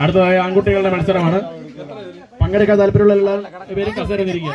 അടുത്തതായ ആൺകുട്ടികളുടെ മത്സരമാണ്. പങ്കെടുക്കാൻ താല്പര്യമുള്ള എല്ലാ പേരും കസേര തിരിക്കുക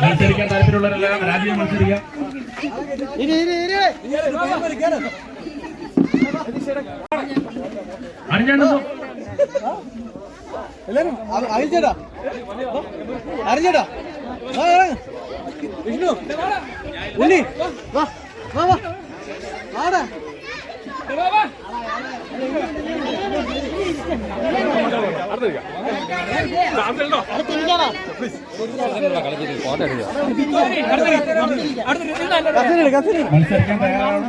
മത്സരിക്കാൻ താല്പര്യമുള്ളവരെല്ലാം രാജ്യം മത്സരിക്കുക ചേട്ടാ അറിഞ്ഞേട്ടാ ചേട്ടാ വിഷ്ണു. ഉണ്ണി. വാ വാ വാ. ആടാ മത്സരിക്കാൻ തയ്യാറാണ്.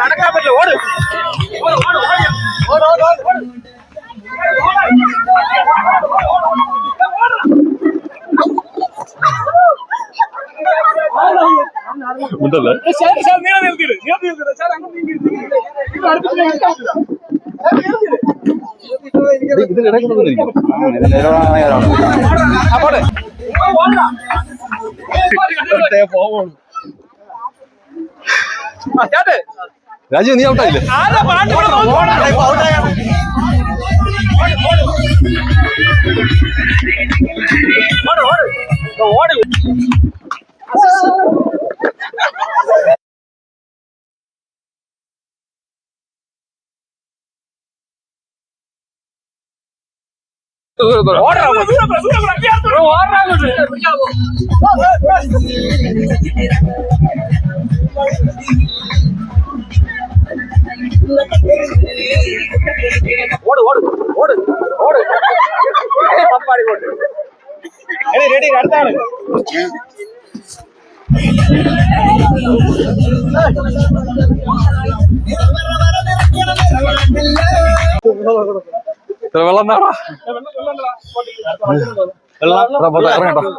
നടക്കാൻ പറ്റില്ല ഓട് രാജീവ് നീ ഔട്ടായില്ലേ ഓട് നീ ഓട് ഓട് പമ്പാടി ഓട് റെഡി റെഡി അടുത്താണ് വെള്ളം വേണോ? വെള്ളം എടാ, പോട്ടെ, ഇറങ്ങട്ടോ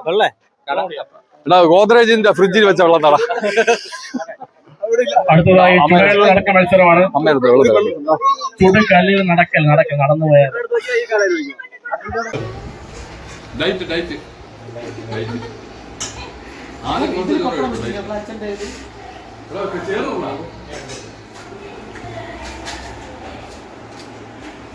വെള്ളേ എടാ ഗോദ്രേജിന്റെ ഫ്രിഡ്ജിൽ വെച്ച വെള്ളം തട. അടുത്തതായി ചുടലിൽ നടക്ക മത്സരമാണ്. ചുടുകല്ലിൽ നടക്കൽ നടക്കൽ നടന്നു പോയാൽ. ഡയറ്റ് ഡയറ്റ് ഡയറ്റ്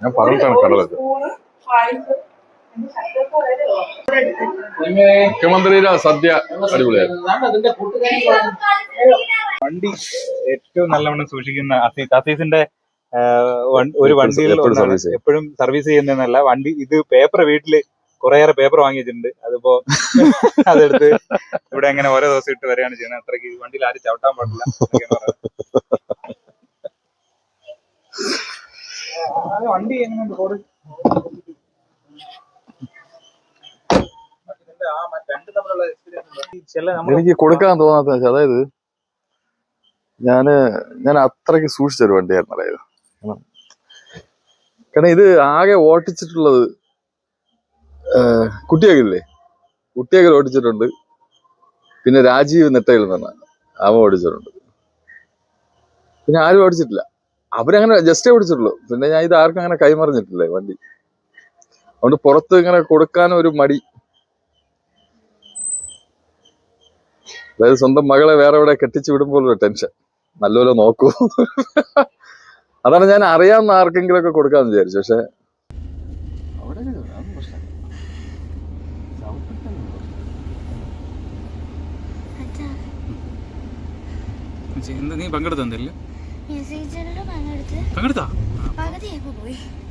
ഞാൻ പറഞ്ഞിട്ടാണ് കടലത് മുഖ്യമന്ത്രിയുടെ സദ്യ അടിപൊളിയായിരുന്നു. വണ്ടി ഏറ്റവും നല്ലവണ്ണം സൂക്ഷിക്കുന്ന അസീസ് അസീസിന്റെ ഒരു വണ്ടിയിൽ എപ്പോഴും സർവീസ് ചെയ്യും. എപ്പോഴും സർവീസ് ചെയ്യുന്നതല്ല. വണ്ടി ഇത് പേപ്പർ വീട്ടിൽ കുറേയേറെ പേപ്പർ വാങ്ങിയിട്ടുണ്ട്. അതിപ്പോ അതെടുത്ത് ഇവിടെ അങ്ങനെ ഓരോ ദിവസം ഇട്ട് വരികയാണ് ചെയ്യുന്നത്. അത്രയ്ക്ക് വണ്ടിയിൽ ആരും ചവിട്ടാൻ പാടില്ല. വണ്ടി എങ്ങനെയുണ്ട്? റോഡ്? എനിക്ക് കൊടുക്കാൻ തോന്നാത്ത വെച്ചാൽ അതായത് ഞാൻ ഞാൻ അത്രയ്ക്ക് സൂക്ഷിച്ചൊരു വണ്ടിയായിരുന്നു അതായത്. കാരണം- ഇത് ആകെ ഓട്ടിച്ചിട്ടുള്ളത് കുട്ടിയകലില്ലേ കുട്ടിയകൽ ഓടിച്ചിട്ടുണ്ട് പിന്നെ രാജീവ് നെട്ടയിൽ നിന്നാണ്. അവൻ ഓടിച്ചിട്ടുണ്ട്. പിന്നെ ആരും ഓടിച്ചിട്ടില്ല. അവരങ്ങനെ ജസ്റ്റേ പിടിച്ചിട്ടുള്ളൂ പിന്നെ ഞാൻ ഇത് ആർക്കും അങ്ങനെ കൈമറിഞ്ഞിട്ടില്ലേ വണ്ടി അതുകൊണ്ട് പുറത്ത് ഇങ്ങനെ കൊടുക്കാൻ ഒരു മടി അതായത് സ്വന്തം മകളെ വേറെ എവിടെ കെട്ടിച്ചു വിടുമ്പോൾ ഒരു ടെൻഷൻ നല്ലപോലെ നോക്കൂ അതാണ് ഞാൻ അറിയാവുന്ന ആർക്കെങ്കിലും ഒക്കെ കൊടുക്കാന്ന് വിചാരിച്ചു പക്ഷെ എന്താ നീ പങ്കെടുത്തല്ലേ പങ്കെടുത്ത്?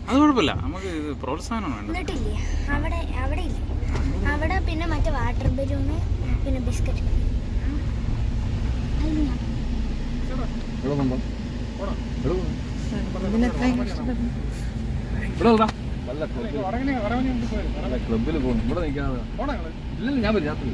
അത് കുഴപ്പമില്ല. നമുക്ക് ഇത് പ്രോത്സാഹനം വേണ്ട എന്നിട്ടില്ലേ? അവിടെ അവിടെ ഇല്ല? അവിടെ പിന്നെ മറ്റേ വാട്ടർ ബലൂണ് പിന്നെ ബിസ്ക്കറ്റ് ക്ലബിൽ പോകുന്നു ഇവിടെ നിൽക്കാതെ ഇല്ലല്ല ഞാൻ രാത്രി.